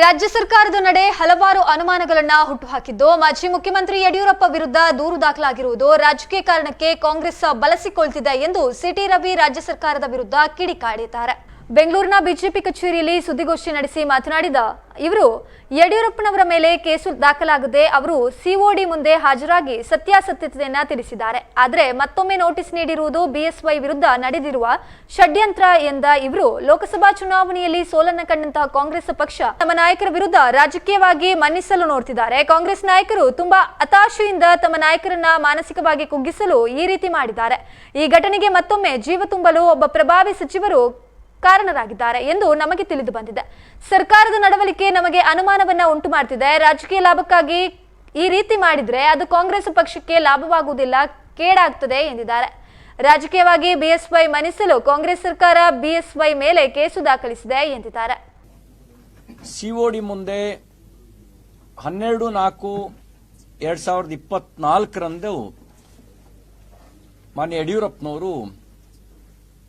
ರಾಜ್ಯ ಸರ್ಕಾರದ ನಡೆ ಹಲವಾರು ಅನುಮಾನಗಳನ್ನ ಹುಟ್ಟುಹಾಕಿದ್ದು, ಮಾಜಿ ಮುಖ್ಯಮಂತ್ರಿ ಯಡಿಯೂರಪ್ಪ ವಿರುದ್ಧ ದೂರು ದಾಖಲಾಗಿರುವುದು ರಾಜಕೀಯ ಕಾರಣಕ್ಕೆ ಕಾಂಗ್ರೆಸ್ ಬಳಸಿಕೊಳ್ತಿದೆ ಎಂದು ಸಿಟಿ ರವಿ ರಾಜ್ಯ ಸರ್ಕಾರದ ವಿರುದ್ಧ ಕಿಡಿಕಾಡಿದ್ದಾರೆ. ಬೆಂಗಳೂರಿನ ಬಿಜೆಪಿ ಕಚೇರಿಯಲ್ಲಿ ಸುದ್ದಿಗೋಷ್ಠಿ ನಡೆಸಿ ಮಾತನಾಡಿದ ಇವರು, ಯಡಿಯೂರಪ್ಪನವರ ಮೇಲೆ ಕೇಸು ದಾಖಲಾಗದೆ ಅವರು ಸಿಒಡಿ ಮುಂದೆ ಹಾಜರಾಗಿ ಸತ್ಯಾಸತ್ಯತೆಯನ್ನು ತಿಳಿಸಿದ್ದಾರೆ. ಆದರೆ ಮತ್ತೊಮ್ಮೆ ನೋಟಿಸ್ ನೀಡಿರುವುದು ಬಿಎಸ್ವೈ ವಿರುದ್ಧ ನಡೆದಿರುವ ಷಡ್ಯಂತ್ರ ಎಂದ ಇವರು, ಲೋಕಸಭಾ ಚುನಾವಣೆಯಲ್ಲಿ ಸೋಲನ್ನು ಕಂಡಂತಹ ಕಾಂಗ್ರೆಸ್ ಪಕ್ಷ ತಮ್ಮ ನಾಯಕರ ವಿರುದ್ಧ ರಾಜಕೀಯವಾಗಿ ಮನ್ನಿಸಲು ನೋಡ್ತಿದ್ದಾರೆ. ಕಾಂಗ್ರೆಸ್ ನಾಯಕರು ತುಂಬಾ ಹತಾಶೆಯಿಂದ ತಮ್ಮ ನಾಯಕರನ್ನ ಮಾನಸಿಕವಾಗಿ ಕುಗ್ಗಿಸಲು ಈ ರೀತಿ ಮಾಡಿದ್ದಾರೆ. ಈ ಘಟನೆಗೆ ಮತ್ತೊಮ್ಮೆ ಜೀವ ತುಂಬಲು ಒಬ್ಬ ಪ್ರಭಾವಿ ಸಚಿವರು ಕಾರಣರಾಗಿದ್ದಾರೆ ಎಂದು ನಮಗೆ ತಿಳಿದು ಬಂದಿದೆ. ಸರ್ಕಾರದ ನಡವಳಿಕೆ ನಮಗೆ ಅನುಮಾನವನ್ನ ಉಂಟು ಮಾಡ್ತಿದೆ ರಾಜಕೀಯ ಲಾಭಕ್ಕಾಗಿ ಈ ರೀತಿ ಮಾಡಿದ್ರೆ ಅದು ಕಾಂಗ್ರೆಸ್ ಪಕ್ಷಕ್ಕೆ ಲಾಭವಾಗುವುದಿಲ್ಲ, ಕೇಡಾಗ್ತದೆ ಎಂದಿದ್ದಾರೆ. ರಾಜಕೀಯವಾಗಿ ಬಿಎಸ್ವೈ ಮನಿಸಲು ಕಾಂಗ್ರೆಸ್ ಸರ್ಕಾರ ಬಿಎಸ್ವೈ ಮೇಲೆ ಕೇಸು ದಾಖಲಿಸಿದೆ ಎಂದಿದ್ದಾರೆ. ಸಿಒಡಿ ಮುಂದೆ ಹನ್ನೆರಡು ನಾಲ್ಕು ಎರಡ್ ಸಾವಿರದ ಇಪ್ಪತ್ನಾಲ್ಕರಂದು ಮಾನ್ಯ ಯಡಿಯೂರಪ್ಪನವರು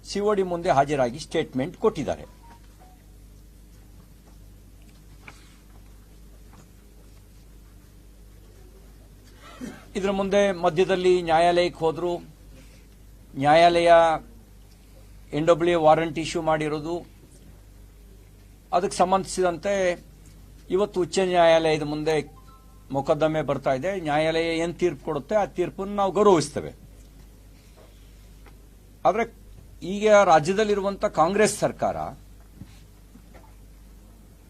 ಸಿಒಡಿ ಮುಂದೆ ಹಾಜರಾಗಿ ಸ್ಟೇಟ್ಮೆಂಟ್ ಕೊಟ್ಟಿದ್ದಾರೆ. ಇದರ ಮುಂದೆ ಮಧ್ಯದಲ್ಲಿ ನ್ಯಾಯಾಲಯಕ್ಕೆ ಹೋದ್ರು. ನ್ಯಾಯಾಲಯ ಎನ್ ಡಬ್ಲ್ಯೂ ವಾರಂಟ್ ಇಶ್ಯೂ ಮಾಡಿರೋದು. ಅದಕ್ಕೆ ಸಂಬಂಧಿಸಿದಂತೆ ಇವತ್ತು ಉಚ್ಚ ನ್ಯಾಯಾಲಯದ ಮುಂದೆ ಮೊಕದ್ದಮೆ ಬರ್ತಾ ಇದೆ. ನ್ಯಾಯಾಲಯ ಏನು ತೀರ್ಪು ಕೊಡುತ್ತೆ ಆ ತೀರ್ಪನ್ನು ನಾವು ಗೌರವಿಸ್ತೇವೆ. ಆದ್ರೆ ಈಗ ರಾಜ್ಯದಲ್ಲಿರುವಂತ ಕಾಂಗ್ರೆಸ್ ಸರ್ಕಾರ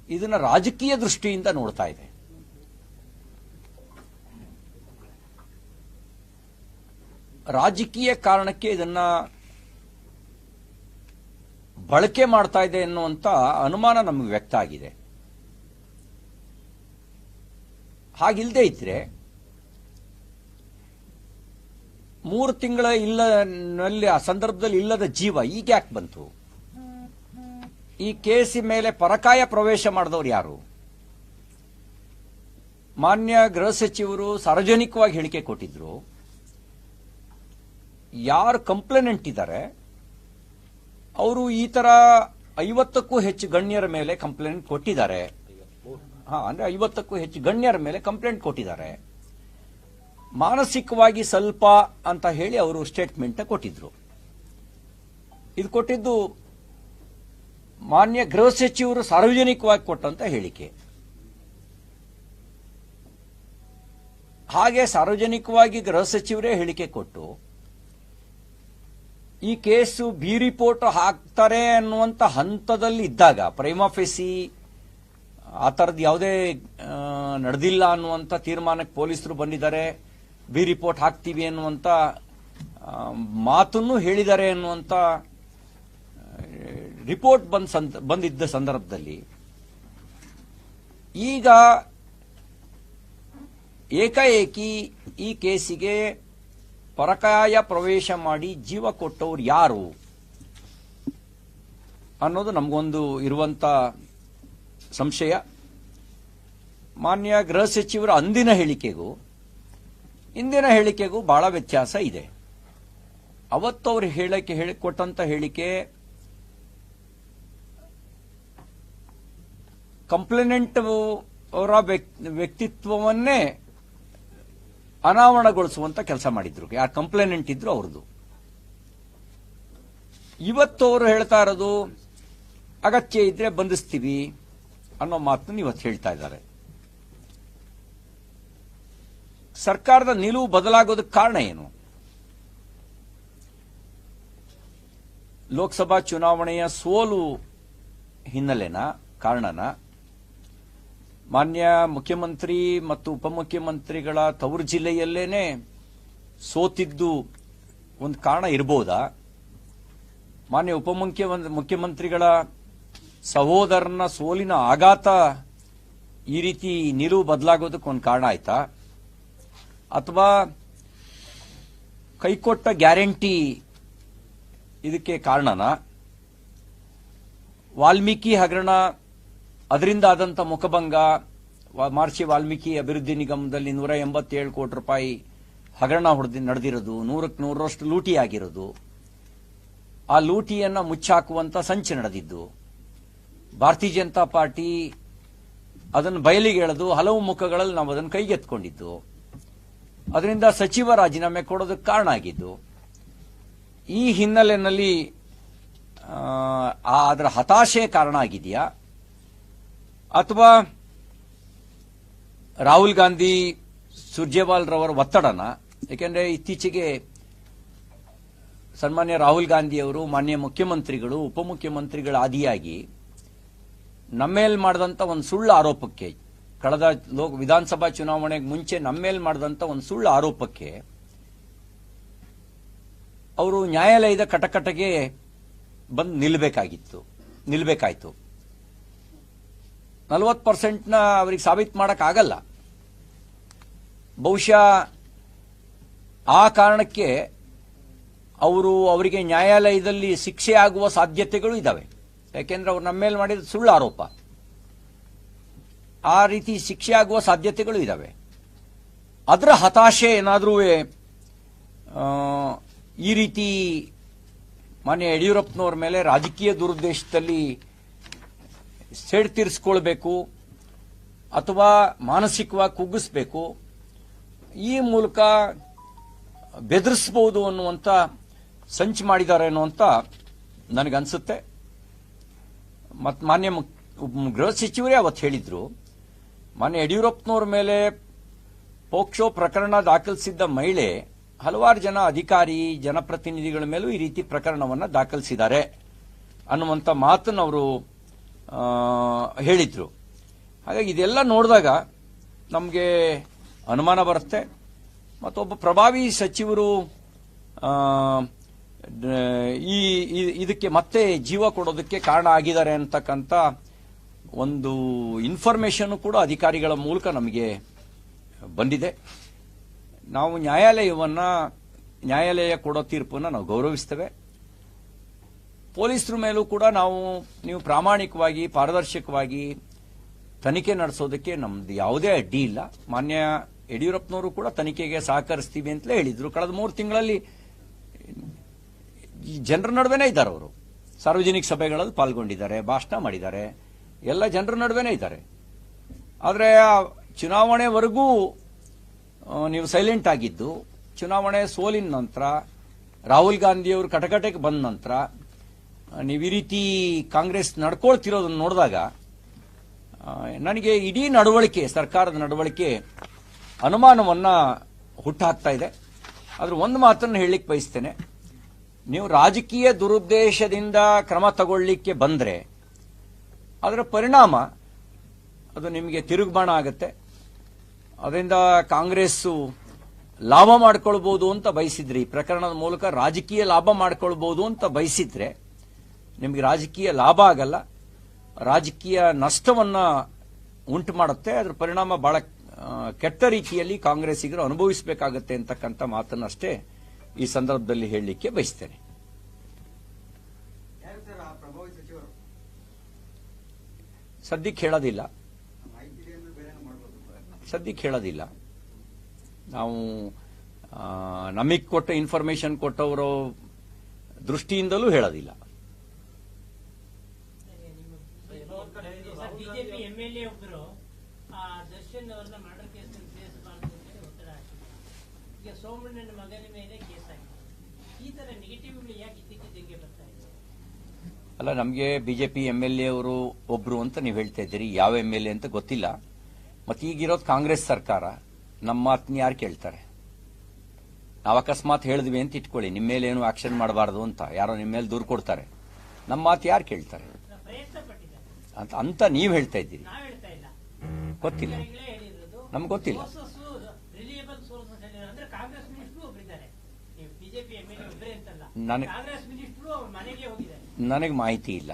ಇದನ್ನ ರಾಜಕೀಯ ದೃಷ್ಟಿಯಿಂದ ನೋಡ್ತಾ ಇದೆ. ರಾಜಕೀಯ ಕಾರಣಕ್ಕೆ ಇದನ್ನ ಬಳಕೆ ಮಾಡ್ತಾ ಇದೆ ಎನ್ನುವಂತ ಅನುಮಾನ ನಮಗೆ ವ್ಯಕ್ತ ಆಗಿದೆ. ಹಾಗಿಲ್ಲದೆ ಇದ್ರೆ ಮೂರು ತಿಂಗಳ ಇಲ್ಲ ನಲ್ಲಿ ಆ ಸಂದರ್ಭದಲ್ಲಿ ಇಲ್ಲದ ಜೀವ ಈಗ ಯಾಕೆ ಬಂತು? ಈ ಕೇಸಿ ಮೇಲೆ ಪರಕಾಯ ಪ್ರವೇಶ ಮಾಡಿದವರು ಯಾರು? ಮಾನ್ಯ ಗೃಹ ಸಚಿವರು ಸಾರ್ವಜನಿಕವಾಗಿ ಹೇಳಿಕೆ ಕೊಟ್ಟಿದ್ರು. ಯಾರು ಕಂಪ್ಲೇನೆಂಟ್ ಇದ್ದಾರೆ ಅವರು ಈ ತರ ಐವತ್ತಕ್ಕೂ ಹೆಚ್ಚು ಗಣ್ಯರ ಮೇಲೆ ಕಂಪ್ಲೇಂಟ್ ಕೊಟ್ಟಿದ್ದಾರೆ. ಹಾ, ಅಂದ್ರೆ ಐವತ್ತಕ್ಕೂ ಹೆಚ್ಚು ಗಣ್ಯರ ಮೇಲೆ ಕಂಪ್ಲೇಂಟ್ ಕೊಟ್ಟಿದ್ದಾರೆ. ಮಾನಸಿಕವಾಗಿ ಸ್ವಲ್ಪ ಅಂತ ಹೇಳಿ ಅವರು ಸ್ಟೇಟ್ಮೆಂಟ್ ಕೊಟ್ಟಿದ್ರು. ಇದು ಕೊಟ್ಟಿದ್ದು ಮಾನ್ಯ ಗೃಹ ಸಚಿವರು ಸಾರ್ವಜನಿಕವಾಗಿ ಕೊಟ್ಟಂತ ಹೇಳಿಕೆ. ಹಾಗೆ ಸಾರ್ವಜನಿಕವಾಗಿ ಗೃಹ ಸಚಿವರೇ ಹೇಳಿಕೆ ಕೊಟ್ಟು, ಈ ಕೇಸು ಬಿ ರಿಪೋರ್ಟ್ ಹಾಕ್ತಾರೆ ಅನ್ನುವಂತ ಹಂತದಲ್ಲಿ ಇದ್ದಾಗ ಪ್ರೈಮಾಫೆಸಿ ಆ ಥರದ್ದು ಯಾವುದೇ ನಡೆದಿಲ್ಲ ಅನ್ನುವಂತ ತೀರ್ಮಾನಕ್ಕೆ ಪೊಲೀಸರು ಬಂದಿದ್ದಾರೆ ಬಿ ರಿಪೋರ್ಟ್ ಹಾಕ್ತೀವಿ ಅನ್ನುವಂಥ ಮಾತನ್ನು ಹೇಳಿದ್ದಾರೆ ಅನ್ನುವಂಥ ರಿಪೋರ್ಟ್ ಬಂದ ಬಂದಿದ್ದ ಸಂದರ್ಭದಲ್ಲಿ ಈಗ ಏಕಾಏಕಿ ಈ ಕೇಸಿಗೆ ಪರಕಾಯ ಪ್ರವೇಶ ಮಾಡಿ ಜೀವ ಕೊಟ್ಟವ್ರು ಯಾರು ಅನ್ನೋದು ನಮಗೊಂದು ಇರುವಂತ ಸಂಶಯ. ಮಾನ್ಯ ಗೃಹ ಸಚಿವರ ಅಂದಿನ ಹೇಳಿಕೆಗೂ ಇಂದಿನ ಹೇಳಿಕೆಗೂ ಬಹಳ ವ್ಯತ್ಯಾಸ ಇದೆ. ಅವತ್ತು ಅವರು ಹೇಳಿಕೆ ಹೇಳಿ ಕೊಟ್ಟಂತ ಹೇಳಿಕೆ ಕಂಪ್ಲೇನೆಂಟ್ ಅವರ ವ್ಯಕ್ತಿ- ವ್ಯಕ್ತಿತ್ವವನ್ನೇ ಅನಾವರಣಗೊಳಿಸುವಂತ ಕೆಲಸ ಮಾಡಿದ್ರು. ಯಾರು ಕಂಪ್ಲೇನೆಂಟ್ ಇದ್ರು ಅವ್ರದ್ದು. ಇವತ್ತು ಅವರು ಹೇಳ್ತಾ ಇರೋದು, ಅಗತ್ಯ ಇದ್ರೆ ಬಂಧಿಸ್ತೀವಿ ಅನ್ನೋ ಮಾತನ್ನು ಇವತ್ತು ಹೇಳ್ತಾ ಇದ್ದಾರೆ. ಸರ್ಕಾರದ ನಿಲುವು ಬದಲಾಗೋದಕ್ಕೆ ಕಾರಣ ಏನು? ಲೋಕಸಭಾ ಚುನಾವಣೆಯ ಸೋಲು ಹಿನ್ನೆಲೆನ, ಕಾರಣನ, ಮಾನ್ಯ ಮುಖ್ಯಮಂತ್ರಿ ಮತ್ತು ಉಪಮುಖ್ಯಮಂತ್ರಿಗಳ ತವರು ಜಿಲ್ಲೆಯಲ್ಲೇನೆ ಸೋತಿದ್ದು ಒಂದು ಕಾರಣ ಇರಬಹುದಾ ಮಾನ್ಯ ಉಪಮುಖ್ಯ ಮುಖ್ಯಮಂತ್ರಿಗಳ ಸಹೋದರನ ಸೋಲಿನ ಆಘಾತ ಈ ರೀತಿ ನಿಲುವು ಬದಲಾಗೋದಕ್ಕೆ ಒಂದು ಕಾರಣ ಆಯ್ತಾ? ಅಥವಾ ಕೈಕೊಟ್ಟ ಗ್ಯಾರಂಟಿ ಇದಕ್ಕೆ ಕಾರಣನ? ವಾಲ್ಮೀಕಿ ಹಗರಣ ಅದರಿಂದ ಆದಂಥ ಮುಖಭಂಗ ಮಹರ್ಷಿ ವಾಲ್ಮೀಕಿ ಅಭಿವೃದ್ಧಿ ನಿಗಮದಲ್ಲಿ ನೂರ ಎಂಬತ್ತೇಳು ಕೋಟಿ ರೂಪಾಯಿ ಹಗರಣ ಹೊಡೆದಿ, ನಡೆದಿರೋದು ನೂರಕ್ಕೆ ನೂರರಷ್ಟು ಲೂಟಿ ಆಗಿರೋದು. ಆ ಲೂಟಿಯನ್ನು ಮುಚ್ಚಾಕುವಂತ ಸಂಚು ನಡೆದಿದ್ದು. ಭಾರತೀಯ ಜನತಾ ಪಾರ್ಟಿ ಅದನ್ನು ಬಯಲಿಗೆ ಎಳೆದು ಹಲವು ಮುಖಗಳಲ್ಲಿ ನಾವು ಅದನ್ನು ಕೈಗೆತ್ಕೊಂಡಿದ್ದು ಅದರಿಂದ ಸಚಿವ ರಾಜೀನಾಮೆ ಕೊಡೋದಕ್ಕೆ ಕಾರಣ ಆಗಿದ್ದು, ಈ ಹಿನ್ನೆಲೆಯಲ್ಲಿ ಅದರ ಹತಾಶೆ ಕಾರಣ ಆಗಿದೆಯಾ? ಅಥವಾ ರಾಹುಲ್ ಗಾಂಧಿ, ಸುರ್ಜೇವಾಲ್ ರವರ ಒತ್ತಡನ, ಏಕೆಂದರೆ ಇತ್ತೀಚೆಗೆ ಸನ್ಮಾನ್ಯ ರಾಹುಲ್ ಗಾಂಧಿ ಅವರು ಮಾನ್ಯ ಮುಖ್ಯಮಂತ್ರಿಗಳು ಉಪಮುಖ್ಯಮಂತ್ರಿಗಳ ಆದಿಯಾಗಿ ನಮ್ಮೇಲ್ ಮಾಡಿದಂಥ ಒಂದು ಸುಳ್ಳು ಆರೋಪಕ್ಕೆ ಕಳೆದ ಲೋಕ ವಿಧಾನಸಭಾ ಚುನಾವಣೆಗೆ ಮುಂಚೆ ನಮ್ಮೇಲ್ ಮಾಡಿದಂತ ಒಂದು ಸುಳ್ಳು ಆರೋಪಕ್ಕೆ ಅವರು ನ್ಯಾಯಾಲಯದ ಕಟಕಟಗೆ ಬಂದು ನಿಲ್ಬೇಕಾಗಿತ್ತು, ನಿಲ್ಬೇಕಾಯ್ತು. ನಲ್ವತ್ತು ಪರ್ಸೆಂಟ್ನ ಅವರಿಗೆ ಸಾಬೀತು ಮಾಡಕ್ ಆಗಲ್ಲ ಬಹುಶಃ ಆ ಕಾರಣಕ್ಕೆ ಅವರು ಅವರಿಗೆ ನ್ಯಾಯಾಲಯದಲ್ಲಿ ಶಿಕ್ಷೆ ಆಗುವ ಸಾಧ್ಯತೆಗಳು ಇದಾವೆ. ಯಾಕೆಂದ್ರೆ ಅವ್ರು ನಮ್ಮ ಮೇಲೆ ಮಾಡಿದ ಸುಳ್ಳು ಆರೋಪ. ಆ ರೀತಿ ಶಿಕ್ಷೆ ಆಗುವ ಸಾಧ್ಯತೆಗಳು ಇದ್ದಾವೆ ಅದರ ಹತಾಶೆ ಏನಾದರೂ ಈ ರೀತಿ ಮಾನ್ಯ ಯಡಿಯೂರಪ್ಪನವ್ರ ಮೇಲೆ ರಾಜಕೀಯ ದುರುದ್ದೇಶದಲ್ಲಿ ಸೆಡ್ ತೀರಿಸ್ಕೊಳ್ಬೇಕು ಅಥವಾ ಮಾನಸಿಕವಾಗಿ ಕುಗ್ಗಿಸ್ಬೇಕು, ಈ ಮೂಲಕ ಬೆದರಿಸಬಹುದು ಅನ್ನುವಂಥ ಸಂಚು ಮಾಡಿದ್ದಾರೆ ಅನ್ನುವಂತ ನನಗನ್ಸುತ್ತೆ. ಮತ್ತು ಮಾನ್ಯ ಗೃಹ ಸಚಿವರೇ ಅವತ್ತು ಹೇಳಿದ್ರು. ಮಾನ್ಯ ಯಡಿಯೂರಪ್ಪನವ್ರ ಮೇಲೆ ಪೋಕ್ಸೋ ಪ್ರಕರಣ ದಾಖಲಿಸಿದ್ದ ಮಹಿಳೆ ಹಲವಾರು ಜನ ಅಧಿಕಾರಿ, ಜನಪ್ರತಿನಿಧಿಗಳ ಮೇಲೂ ಈ ರೀತಿ ಪ್ರಕರಣವನ್ನು ದಾಖಲಿಸಿದ್ದಾರೆ ಅನ್ನುವಂಥ ಮಾತನ್ನು ಅವರು ಹೇಳಿದರು. ಹಾಗಾಗಿ ಇದೆಲ್ಲ ನೋಡಿದಾಗ ನಮಗೆ ಅನುಮಾನ ಬರುತ್ತೆ. ಮತ್ತೊಬ್ಬ ಪ್ರಭಾವಿ ಸಚಿವರು ಈ- ಇದಕ್ಕೆ ಮತ್ತೆ ಜೀವ ಕೊಡೋದಕ್ಕೆ ಕಾರಣ ಆಗಿದ್ದಾರೆ ಅಂತಕ್ಕಂಥ ಒಂದು ಇನ್ಫಾರ್ಮೇಷನ್ ಕೂಡ ಅಧಿಕಾರಿಗಳ ಮೂಲಕ ನಮಗೆ ಬಂದಿದೆ. ನಾವು ನ್ಯಾಯಾಲಯವನ್ನ, ನ್ಯಾಯಾಲಯ ಕೊಡೋ ತೀರ್ಪನ್ನು ನಾವು ಗೌರವಿಸ್ತೇವೆ. ಪೊಲೀಸರ ಮೇಲೂ ಕೂಡ ನಾವು, ನೀವು ಪ್ರಾಮಾಣಿಕವಾಗಿ, ಪಾರದರ್ಶಕವಾಗಿ ತನಿಖೆ ನಡೆಸೋದಕ್ಕೆ ನಮ್ದು ಯಾವುದೇ ಅಡ್ಡಿ ಇಲ್ಲ. ಮಾನ್ಯ ಯಡಿಯೂರಪ್ಪನವರು ಕೂಡ ತನಿಖೆಗೆ ಸಹಕರಿಸ್ತೀವಿ ಅಂತಲೇ ಹೇಳಿದ್ರು. ಕಳೆದ ಮೂರು ತಿಂಗಳಲ್ಲಿ ಜನರ ನಡುವೆನೇ ಇದ್ದಾರೆ ಅವರು. ಸಾರ್ವಜನಿಕ ಸಭೆಗಳಲ್ಲಿ ಪಾಲ್ಗೊಂಡಿದ್ದಾರೆ, ಭಾಷಣ ಮಾಡಿದ್ದಾರೆ. ಎಲ್ಲ ಜನರ ನಡುವೆನೇ ಇದ್ದಾರೆ. ಆದರೆ ಚುನಾವಣೆವರೆಗೂ ನೀವು ಸೈಲೆಂಟ್ ಆಗಿದ್ದು, ಚುನಾವಣೆ ಸೋಲಿನ ನಂತರ, ರಾಹುಲ್ ಗಾಂಧಿಯವರು ಕಟಕಟೆಗೆ ಬಂದ ನಂತರ ನೀವು ಈ ರೀತಿ ಕಾಂಗ್ರೆಸ್ ನಡ್ಕೊಳ್ತಿರೋದನ್ನು ನೋಡಿದಾಗ ನನಗೆ ಇಡೀ ನಡವಳಿಕೆ, ಸರ್ಕಾರದ ನಡವಳಿಕೆ ಅನುಮಾನವನ್ನ ಹುಟ್ಟಾಕ್ತಾ ಇದೆ. ಆದರೆ ಒಂದು ಮಾತನ್ನು ಹೇಳಲಿಕ್ಕೆ ಬಯಸ್ತೇನೆ. ನೀವು ರಾಜಕೀಯ ದುರುದ್ದೇಶದಿಂದ ಕ್ರಮ ತಗೊಳ್ಳಿಕ್ಕೆ ಬಂದ್ರೆ ಅದರ ಪರಿಣಾಮ ಅದು ನಿಮಗೆ ತಿರುಗುಬಾಣ ಆಗುತ್ತೆ. ಅದರಿಂದ ಕಾಂಗ್ರೆಸ್ಸು ಲಾಭ ಮಾಡ್ಕೊಳ್ಬಹುದು ಅಂತ ಬಯಸಿದ್ರಿ. ಈ ಪ್ರಕರಣದ ಮೂಲಕ ರಾಜಕೀಯ ಲಾಭ ಮಾಡ್ಕೊಳ್ಬಹುದು ಅಂತ ಬಯಸಿದ್ರೆ ನಿಮಗೆ ರಾಜಕೀಯ ಲಾಭ ಆಗಲ್ಲ. ರಾಜಕೀಯ ನಷ್ಟವನ್ನ ಉಂಟು ಮಾಡುತ್ತೆ. ಅದರ ಪರಿಣಾಮ ಬಹಳ ಕೆಟ್ಟ ರೀತಿಯಲ್ಲಿ ಕಾಂಗ್ರೆಸ್ಸಿಗರು ಅನುಭವಿಸಬೇಕಾಗತ್ತೆ ಅಂತಕ್ಕಂಥ ಮಾತನ್ನಷ್ಟೇ ಈ ಸಂದರ್ಭದಲ್ಲಿ ಹೇಳಲಿಕ್ಕೆ ಬಯಸ್ತೇನೆ ಯಾರು ಸರ್ ಆ ಪ್ರಭಾವಿ ಸಚಿವರು ಸದ್ಯಕ್ಕೆ ಹೇಳೋದಿಲ್ಲ ಸದ್ಯಕ್ಕೆ ಹೇಳೋದಿಲ್ಲ ನಾವು ನಮಗೆ ಕೊಟ್ಟ ಇನ್ಫಾರ್ಮೇಶನ್ ಕೊಟ್ಟವರ ದೃಷ್ಟಿಯಿಂದಲೂ ಹೇಳೋದಿಲ್ಲ. ಸೋಮಣ್ಣನ ಮಗನ ಮೇಲೆ ಕೇಸ್ ಆಗಿದೆ. ಈ ತರ ನೆಗೆಟಿವ್ ಯಾಕೆ ಇದ್ದಕ್ಕಿದ್ದಂಗೆ ಬರ್ತಾ ಇದೆ ಅಲ್ಲ ನಮಗೆ ಬಿಜೆಪಿ ಎಂ ಎಲ್ ಎ ಅವರು ಒಬ್ರು ಅಂತ ನೀವು ಹೇಳ್ತಾ ಇದ್ದೀರಿ. ಯಾವ ಎಂ ಎಲ್ ಎ ಅಂತ ಗೊತ್ತಿಲ್ಲ. ಮತ್ತೆ ಈಗಿರೋದು ಕಾಂಗ್ರೆಸ್ ಸರ್ಕಾರ ನಮ್ಮ ಮಾತನ್ನ ಯಾರು ಕೇಳ್ತಾರೆ? ನಾವು ಅಕಸ್ಮಾತ್ ಹೇಳಿದ್ವಿ ಅಂತ ಇಟ್ಕೊಳ್ಳಿ. ನಿಮ್ಮ ಮೇಲೆ ಏನು ಆಕ್ಷನ್ ಮಾಡಬಾರ್ದು ಅಂತ. ಯಾರೋ ನಿಮ್ಮ ಮೇಲೆ ದೂರು ಕೊಡ್ತಾರೆ. ನಮ್ಮ ಮಾತು ಯಾರು ಕೇಳ್ತಾರೆ? ಅಂತ ಅಂತ ನೀವು ಹೇಳ್ತಾ ಇದ್ದೀರಿ. ಗೊತ್ತಿಲ್ಲ. ನಮ್ಗೆ ಗೊತ್ತಿಲ್ಲ. ನನಗೆ- ನನಗೆ ಮಾಹಿತಿ ಇಲ್ಲ.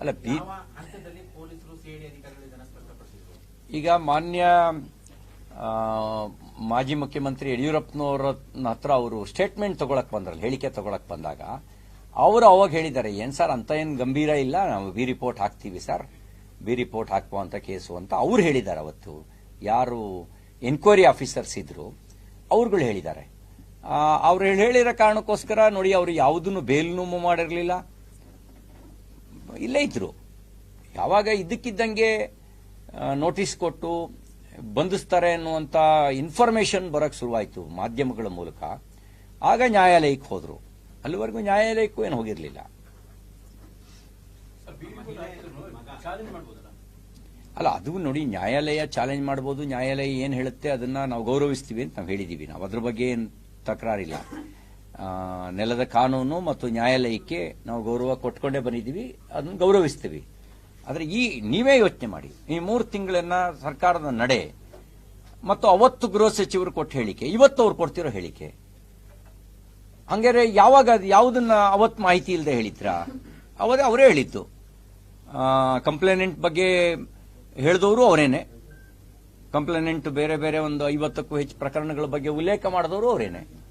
ಅಲ್ಲ ಈಗ ಮಾನ್ಯ ಮಾಜಿ ಮುಖ್ಯಮಂತ್ರಿ ಯಡಿಯೂರಪ್ಪನವರ ಹತ್ರ ಅವರು ಸ್ಟೇಟ್ಮೆಂಟ್ ತಗೊಳಕ್ ಬಂದ್ರಲ್ಲ ಹೇಳಿಕೆ ತಗೊಳಕ್ ಬಂದಾಗ ಅವರು ಅವಾಗ ಹೇಳಿದ್ದಾರೆ ಏನ್ ಸರ್ ಅಂತ ಏನ್ ಗಂಭೀರ ಇಲ್ಲ ನಾವು ಬಿ ರಿಪೋರ್ಟ್ ಹಾಕ್ತೀವಿ ಸರ್ ಬಿ ರಿಪೋರ್ಟ್ ಹಾಕುವಂತ ಕೇಸು ಅಂತ ಅವ್ರು ಹೇಳಿದ್ದಾರೆ ಅವತ್ತು. ಯಾರು ಎನ್ಕ್ವೈರಿ ಆಫೀಸರ್ಸ್ ಇದ್ರು, ಅವ್ರುಗಳು ಹೇಳಿದ್ದಾರೆ. ಅವ್ರು ಹೇಳಿರೋ ಕಾರಣಕ್ಕೋಸ್ಕರ ನೋಡಿ ಅವರು ಯಾವುದನ್ನು ಬೇಲ್ನೂ ಮಾಡಿರಲಿಲ್ಲ. ಇಲ್ಲೇ ಇದ್ರು. ಯಾವಾಗ ಇದ್ದಕ್ಕಿದ್ದಂಗೆ ನೋಟಿಸ್ ಕೊಟ್ಟು ಬಂಧಿಸ್ತಾರೆ ಅನ್ನುವಂತ ಇನ್ಫಾರ್ಮೇಶನ್ ಬರಕ್ ಶುರುವಾಯಿತು ಮಾಧ್ಯಮಗಳ ಮೂಲಕ. ಆಗ ನ್ಯಾಯಾಲಯಕ್ಕೆ ಹೋದರು. ಅಲ್ಲಿವರೆಗೂ ನ್ಯಾಯಾಲಯಕ್ಕೂ ಏನು ಹೋಗಿರ್ಲಿಲ್ಲ. ಅಲ್ಲ, ಅದು ನೋಡಿ ನ್ಯಾಯಾಲಯ ಚಾಲೆಂಜ್ ಮಾಡಬಹುದು ನ್ಯಾಯಾಲಯ ಏನ್ ಹೇಳುತ್ತೆ ಅದನ್ನ ನಾವು ಗೌರವಿಸ್ತೀವಿ ಅಂತ ನಾವು ಹೇಳಿದೀವಿ ನಾವು. ಅದ್ರ ಬಗ್ಗೆ ಏನು ತಕರಾರಿಲ್ಲ. ನೆಲದ ಕಾನೂನು ಮತ್ತು ನ್ಯಾಯಾಲಯಕ್ಕೆ ನಾವು ಗೌರವ ಕೊಟ್ಕೊಂಡೇ ಬಂದಿದ್ದೀವಿ, ಅದನ್ನ ಗೌರವಿಸ್ತೀವಿ. ಆದ್ರೆ ಈ, ನೀವೇ ಯೋಚನೆ ಮಾಡಿ. ಈ ಮೂರು ತಿಂಗಳನ್ನ ಸರ್ಕಾರದ ನಡೆ ಮತ್ತು ಅವತ್ತು ಗೃಹ ಸಚಿವರು ಕೊಟ್ಟ ಹೇಳಿಕೆ, ಇವತ್ತು ಅವ್ರು ಕೊಡ್ತಿರೋ ಹೇಳಿಕೆ. ಹಂಗಾರೆ ಯಾವಾಗ ಯಾವುದನ್ನ ಅವತ್ತು ಮಾಹಿತಿ ಇಲ್ಲದೆ ಹೇಳಿದ್ರ? ಅವರೇ ಹೇಳಿದ್ದು. ಕಂಪ್ಲೇನೆಂಟ್ ಬಗ್ಗೆ ಹೇಳಿದವರು ಅವರೇನೆ. ಕಂಪ್ಲೇನೆಂಟ್ ಬೇರೆ ಬೇರೆ ಒಂದು ಐವತ್ತಕ್ಕೂ ಹೆಚ್ಚು ಪ್ರಕರಣಗಳ ಬಗ್ಗೆ ಉಲ್ಲೇಖ ಮಾಡಿದವರು ಅವರೇನೆ.